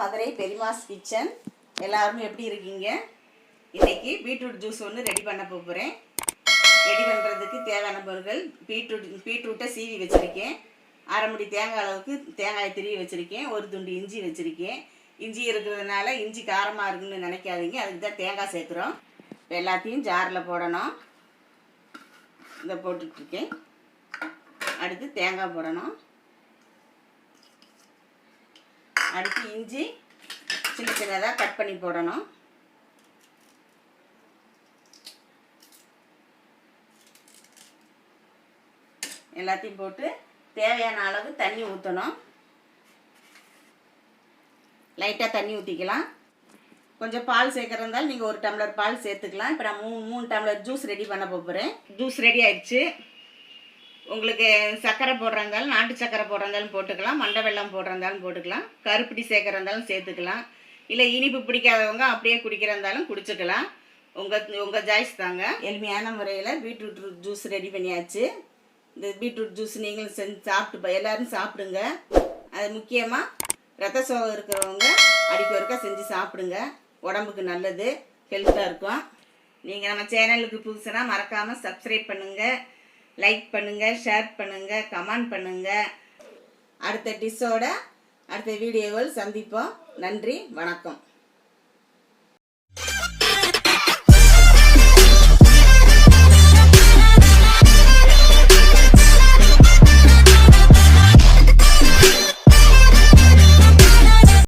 Madurai Perimas kitchen. எல்லாரும் எப்படி இருக்கீங்க? இன்னைக்கு பீட்ரூட் ஜூஸ் ஒன்று ரெடி பண்ண போகிறேன் ரெடி பண்ணுறதுக்கு தேவையான பொருட்கள் பீட்ரூட் பீட்ரூட்டை சீவி வச்சுருக்கேன். அரை முடி தேங்காய் அளவுக்கு தேங்காய் திருவி வச்சுருக்கேன். ஒரு துண்டு இஞ்சி வச்சுருக்கேன். இஞ்சி இருக்கிறதுனால இஞ்சி காரமாக இருக்குன்னு நினைக்காதீங்க. அதுக்கு தான் தேங்காய் சேர்க்குறோம். இப்போ எல்லாத்தையும் ஜாரில் போடணும். இதை போட்டுட்ருக்கேன் அடுத்து தேங்காய் போடணும். அடுத்து இஞ்சி சின்ன சின்னதாக கட் பண்ணி போடணும். எல்லாத்தையும் போட்டு தேவையான அளவு தண்ணி ஊற்றணும் லைட்டாக தண்ணி ஊற்றிக்கலாம் கொஞ்சம் பால் சேர்க்குறதாலும் நீங்கள் ஒரு டம்ளர் பால் சேர்த்துக்கலாம். இப்போ நான் மூணு மூணு டம்ளர் ஜூஸ் ரெடி பண்ண போகிறேன் ஜூஸ் ரெடி ஆயிடுச்சு. உங்களுக்கு சர்க்கரை போடுறதாலும் நாட்டு சர்க்கரை போடுறதாலும் போட்டுக்கலாம் மண்டை வெள்ளம் போடுறதாலும் போட்டுக்கலாம் கருப்பட்டி சேர்க்குறாந்தாலும் சேர்த்துக்கலாம். இல்லை இனிப்பு பிடிக்காதவங்க அப்படியே குடிக்கிறாந்தாலும் குடிச்சுக்கலாம். உங்கள் உங்கள் ஜாய்ஸ் தாங்க. எளிமையான முறையில் பீட்ரூட் ஜூஸ் ரெடி பண்ணியாச்சு. இந்த பீட்ரூட் ஜூஸ் நீங்களும் செஞ்சு சாப்பிட்டு எல்லோரும் சாப்பிடுங்க. அது முக்கியமாக ரத்த சோகம் இருக்கிறவங்க அடிக்க ஒருக்கா செஞ்சு சாப்பிடுங்க. உடம்புக்கு நல்லது ஹெல்த்தாக இருக்கும். நீங்கள் நம்ம சேனலுக்கு புதுசுனா மறக்காமல் சப்ஸ்கிரைப் பண்ணுங்கள் லைக் பண்ணுங்கள் ஷேர் பண்ணுங்கள் கமெண்ட் பண்ணுங்கள் அடுத்த டிஷ்ஷோட அடுத்த வீடியோவில் சந்திப்போம். நன்றி வணக்கம்.